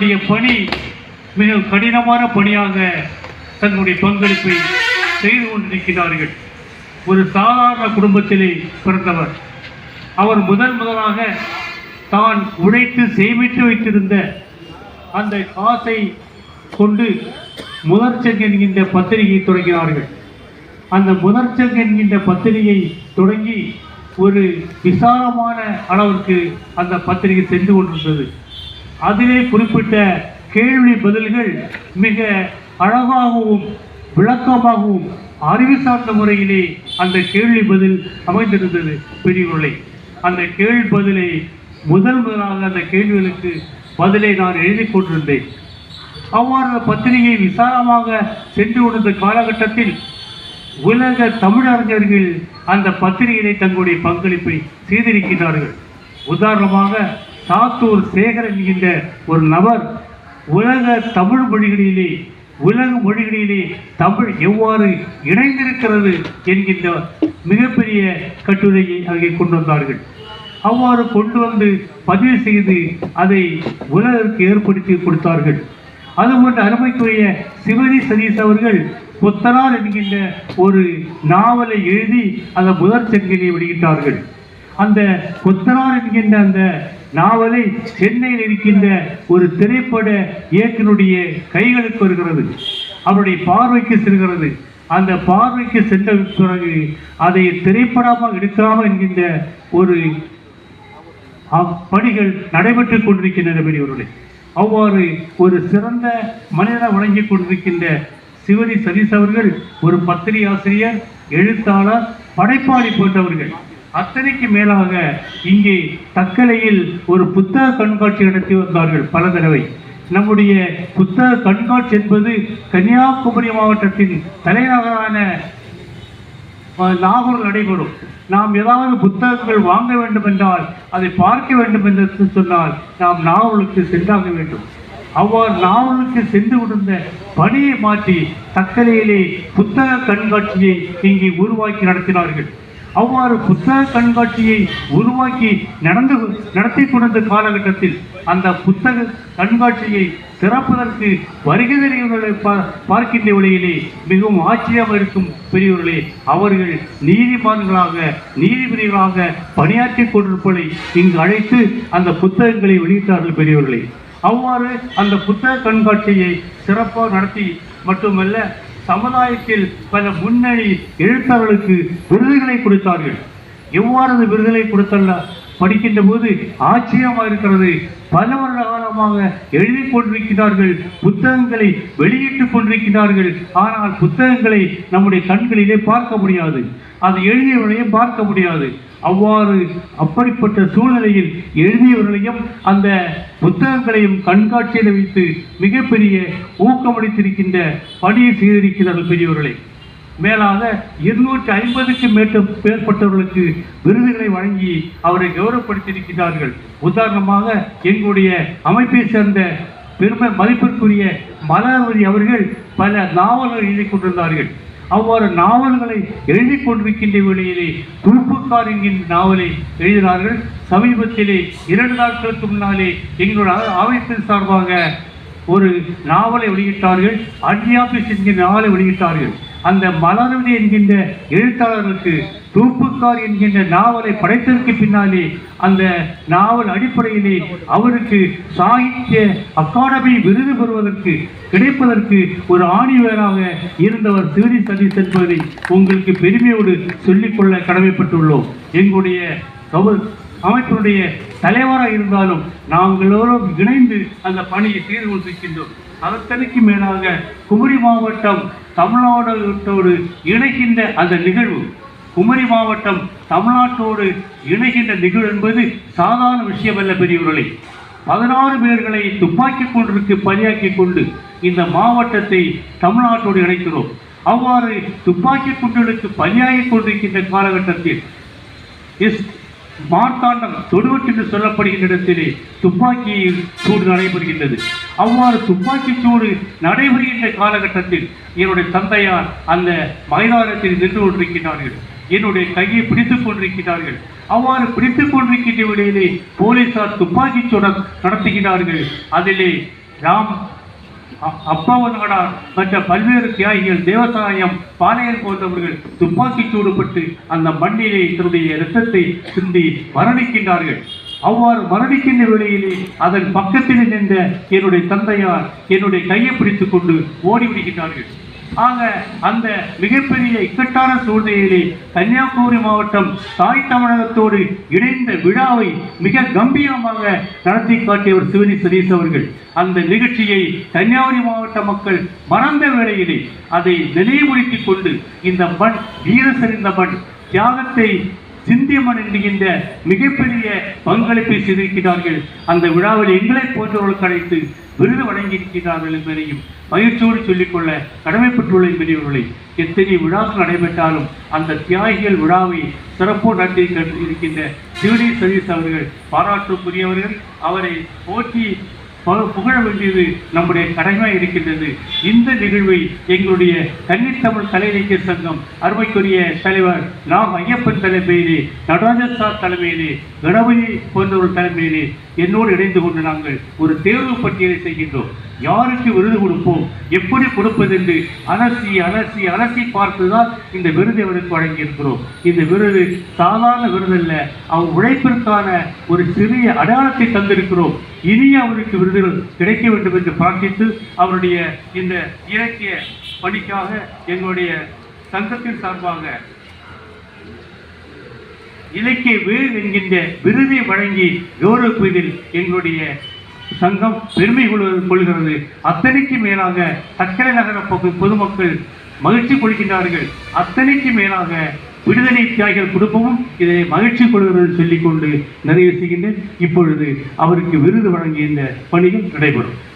அவருடைய பணி மிக கடினமான பணியாக தன்னுடைய பங்களிப்பை செய்து கொண்டிருக்கிறார்கள். ஒரு சாதாரண குடும்பத்திலே பிறந்தவர். அவர் முதன் முதலாக தான் உழைத்து சேமித்து வைத்திருந்த அந்த காசை கொண்டு முதற்சங்க என்கின்ற பத்திரிகை தொடங்கினார்கள். அந்த முதற்சங்க என்கின்ற பத்திரிகை தொடங்கி ஒரு விசாலமான அளவிற்கு அந்த பத்திரிகை சென்று கொண்டிருந்தது. அதிலே குறிப்பிட்ட கேள்வி பதில்கள் மிக அழகாகவும் விளக்கமாகவும் அறிவு சார்ந்த முறையிலே அந்த கேள்வி பதில் அமைந்திருந்தது பெரியவர்களை. அந்த கேள்வி பதிலை முதல் முதலாக அந்த கேள்விகளுக்கு பதிலை நான் எழுதி கொண்டிருந்தேன். அவ்வாறு அந்த பத்திரிகை விசாலமாக சென்று கொண்டிருந்த காலகட்டத்தில் உலக தமிழறிஞர்கள் அந்த பத்திரிகையை தங்களுடைய பங்களிப்பை செய்திருக்கிறார்கள் உதாரணமாக சாத்தூர் சேகர் என்கின்ற ஒரு நபர் உலக தமிழ் மொழிகளிலே உலக மொழிகளிலே தமிழ் எவ்வாறு இணைந்திருக்கிறது என்கின்ற மிகப்பெரிய கட்டுரையை அங்கே கொண்டு வந்தார்கள். அவ்வாறு கொண்டு வந்து பதிவு செய்து அதை உலகிற்கு ஏற்படுத்தி கொடுத்தார்கள். அதுபோன்று அருமைக்குரிய சிவதி சதீஷ் அவர்கள் புத்தனார் என்கின்ற ஒரு நாவலை எழுதி அந்த முதற் செங்கிலே வெளியிட்டார்கள். அந்த கொத்தனார் என்கின்ற அந்த நாவலை சென்னையில் இருக்கின்ற ஒரு திரைப்பட இயக்குனுடைய கைகளுக்கு வருகிறது. அவருடைய பார்வைக்கு செல்கிறது. அந்த பார்வைக்கு சென்ற பிறகு அதை திரைப்படமாக எடுக்கலாமா என்கின்ற ஒரு பணிகள் நடைபெற்றுக் கொண்டிருக்கின்றன பெரியவர்களே அவ்வாறு ஒரு சிறந்த மனிதனை வழங்கிக் கொண்டிருக்கின்ற சிவனி சதீஷ் அவர்கள் ஒரு பத்திரிகை ஆசிரியர் எழுத்தாளர் படைப்பாளி போன்றவர்கள். அத்தனைக்கு மேலாக இங்கே தக்கலையில் ஒரு புத்தக கண்காட்சி நடத்தி வந்தார்கள் பல தடவை. நம்முடைய புத்தக கண்காட்சி என்பது கன்னியாகுமரி மாவட்டத்தின் தலைநகரான நாகூர் நடைபெறும். நாம் ஏதாவது புத்தகங்கள் வாங்க வேண்டும் என்றால் அதை பார்க்க வேண்டும் என்று சொன்னால் நாம் நாவலுக்கு சென்றாக வேண்டும். அவ்வாறு நாவலுக்கு சென்று கொண்டிருந்த பணியை மாற்றி தக்கலையிலே புத்தக கண்காட்சியை இங்கே உருவாக்கி நடத்தினார்கள். அவ்வாறு புத்தக கண்காட்சியை உருவாக்கி நடந்து நடத்தி கொண்ட காலகட்டத்தில் அந்த புத்தக கண்காட்சியை திறப்பதற்கு வருகை தெரிவர்களை பா- பார்க்கின்ற வழியிலே மிகவும் ஆச்சரியமாக இருக்கும் பெரியவர்களே அவர்கள் நீதிமான்களாக நீதிபதிகளாக பணியாற்றி கொண்டிருப்பதை இங்கு அழைத்து அந்த புத்தகங்களை வெளியிட்டார்கள் பெரியவர்களே அவ்வாறு அந்த புத்தக கண்காட்சியை சிறப்பாக நடத்தி மட்டுமல்ல சமுதாயத்தில் பல முன்னணி எழுத்தாளர்களுக்கு விருதுகளை கொடுத்தார்கள். எவ்வாறு அந்த விருதுகளை கொடுத்தல்ல? படிக்கின்ற போது ஆச்சரியமாக இருக்கிறது. பல வருட காலமாக எழுதி கொண்டிருக்கிறார்கள் புத்தகங்களை வெளியிட்டுக் கொண்டிருக்கிறார்கள். ஆனால் புத்தகங்களை நம்முடைய கண்களிலே பார்க்க முடியாது. அது எழுதியவர்களையும் பார்க்க முடியாது. அவ்வாறு அப்படிப்பட்ட சூழ்நிலையில் எழுதியவர்களையும் அந்த புத்தகங்களையும் கண்காட்சியில் வைத்து மிகப்பெரிய ஊக்கமளித்திருக்கின்ற பணியை செய்திருக்கிறார்கள் பெரியவர்களை. மேலாக இருநூற்றி ஐம்பதுக்கு மேற்ற மேற்பட்டவர்களுக்கு விருதுகளை வழங்கி அவரை கௌரவப்படுத்தியிருக்கிறார்கள். உதாரணமாக எங்களுடைய அமைப்பை சேர்ந்த பெருமை மதிப்பிற்குரிய மலர்வதி அவர்கள் பல நாவல்கள் எழுதி கொண்டிருந்தார்கள். அவ்வாறு நாவல்களை எழுதி கொண்டிருக்கின்ற வேளையிலே துருப்புக்கார் என்கின்ற நாவலை எழுதினார்கள். சமீபத்திலே இரண்டு நாட்களுக்கு முன்னாலே எங்களுடைய அ- அமைப்பின் சார்பாக ஒரு நாவலை வெளியிட்டார்கள். அன்டியாபிஸ் என்கிற நாவலை வெளியிட்டார்கள். அந்த மலர்வதி என்கின்ற எழுத்தாளருக்கு தூப்புக்கார் என்கின்ற நாவலை படைத்ததற்கு பின்னாலே அந்த நாவல் அடிப்படையிலே அவருக்கு சாகித்ய அகாடமி விருது பெறுவதற்கு கிடைப்பதற்கு ஒரு ஆணிவேராக இருந்தவர் திருடி சதீஷ் என்பதை உங்களுக்கு பெருமையோடு சொல்லிக்கொள்ள கடமைப்பட்டுள்ளோம். எங்களுடைய கௌ- அமைப்பினுடைய தலைவராக இருந்தாலும் நாங்களோரும் இணைந்து அந்த பணியை செய்து கொண்டிருக்கின்றோம். அதற்கனைக்கு மேலாக குமரி மாவட்டம் தமிழ்நாடோடு இணைகின்ற அந்த நிகழ்வு குமரி மாவட்டம் தமிழ்நாட்டோடு இணைகின்ற நிகழ்வு என்பது சாதாரண விஷயமல்ல பெரியவர்களை. பதினாறு பேர்களை துப்பாக்கி கொண்டிருக்கு பணியாக்கி கொண்டு இந்த மாவட்டத்தை தமிழ்நாட்டோடு இணைக்கிறோம். அவ்வாறு துப்பாக்கி குண்டுகளுக்கு பணியாகி கொண்டிருக்கின்ற காலகட்டத்தில் இஸ் மார்த்தாண்டம் தொடுவட்டு என்று சொல்லப்படுகின்ற இடத்திலே துப்பாக்கி சூடு நடைபெறுகின்றது. அவ்வாறு துப்பாக்கி சூடு நடைபெறுகின்ற காலகட்டத்தில் என்னுடைய தந்தையார் அந்த மைதானத்தில் நின்று கொண்டிருக்கிறார்கள் என்னுடைய கையை பிடித்துக் கொண்டிருக்கிறார்கள் அவ்வாறு பிடித்துக் கொண்டிருக்கின்ற வேளையிலே போலீசார் துப்பாக்கி சூடு நடத்துகிறார்கள் அதிலே ராம் அ- மற்ற பல்வேறு தியாகிகள் தேவசாயம் பாளையர் போன்றவர்கள் துப்பாக்கி சூடுபட்டு அந்த மண்ணிலே தன்னுடைய இரத்தத்தை சிந்தி மரணிக்கின்றார்கள். அவ்வாறு மரணிக்கின்ற வேளையிலே அதன் பக்கத்தில் நின்ற என்னுடைய தந்தையார் என்னுடைய கையை பிடித்துக் கொண்டு ஓடிவிடுகின்றார்கள். ஆக அந்த மிகப்பெரிய இக்கட்டான சூழ்நிலையிலே கன்னியாகுமரி மாவட்டம் தாய் தமிழகத்தோடு இணைந்த விழாவை மிக கம்பீரமாக நடத்தி காட்டியவர் சிவனி சதீஷ் அவர்கள். அந்த நிகழ்ச்சியை கன்னியாகுமரி மாவட்ட மக்கள் மறந்த வேளையிலே அதை நினைவுபடுத்திக் கொண்டு இந்த மண் வீர சரிந்த மண் தியாகத்தை சிந்திய என்கின்ற மிகப்பெரிய பங்களிப்பை செய்திருக்கிறார்கள். அந்த விழாவில் எங்களை போன்றவர்களுக்கு அழைத்து விருது வழங்கியிருக்கிறார்கள் என்பதையும் மகிழ்ச்சியோடு சொல்லிக்கொள்ள கடமைப்பட்டுள்ள பெரியவர்களை. எத்தனை விழாக்கள் நடைபெற்றாலும் அந்த தியாகிகள் விழாவை சிறப்பு நடத்தி இருக்கின்ற சிவனி சதீஷ் அவர்கள் பாராட்டுக்குரியவர்கள். அவரை போற்றி புகழ வேண்டியது நம்முடைய கடமையாக இருக்கின்றது. இந்த நிகழ்வை எங்களுடைய கன்னித்தமிழ் கலை இலக்கியர் சங்கம் அருமைக்குரிய தலைவர் நாம் ஐயப்பன் தலைமையிலே நடராஜன் சார் தலைமையிலே கணபதி போன்றவர் தலைமையிலே என்னோடு இணைந்து கொண்டு நாங்கள் ஒரு தேர்வு பட்டியலை செய்கின்றோம். யாருக்கு விருது கொடுப்போம்? எப்படி கொடுப்பது என்று அலசி அலசி அலசி பார்த்துதான் இந்த விருது அவருக்கு வழங்கியிருக்கிறோம். இந்த விருது சாதாரண விருது அல்ல அவர் உழைப்பிற்கான ஒரு சிறிய அடையாளத்தை தந்திருக்கிறோம். இனி அவருக்கு விருதுகள் கிடைக்க வேண்டும் என்று பிரார்த்தித்து அவருடைய இந்த இலக்கிய பணிக்காக எங்களுடைய சங்கத்தின் சார்பாக இலக்கிய வேல் என்கின்ற விருதை வழங்கி கௌரவிப்பதில் எங்களுடைய சங்கம் பெருமை கொள்வது- கொள்கிறது. அத்தனைக்கு மேலாக சக்கரை நகர பொதுமக்கள் மகிழ்ச்சி கொள்கின்றார்கள். அத்தனைக்கு மேலாக விடுதலை தியாகிகள் குடும்பமும் இதை மகிழ்ச்சி கொள்கிறது சொல்லிக்கொண்டு நிறைவு செய்கின்றேன். இப்பொழுது அவருக்கு விருது வழங்கிய இந்த பணியும் நடைபெறும்.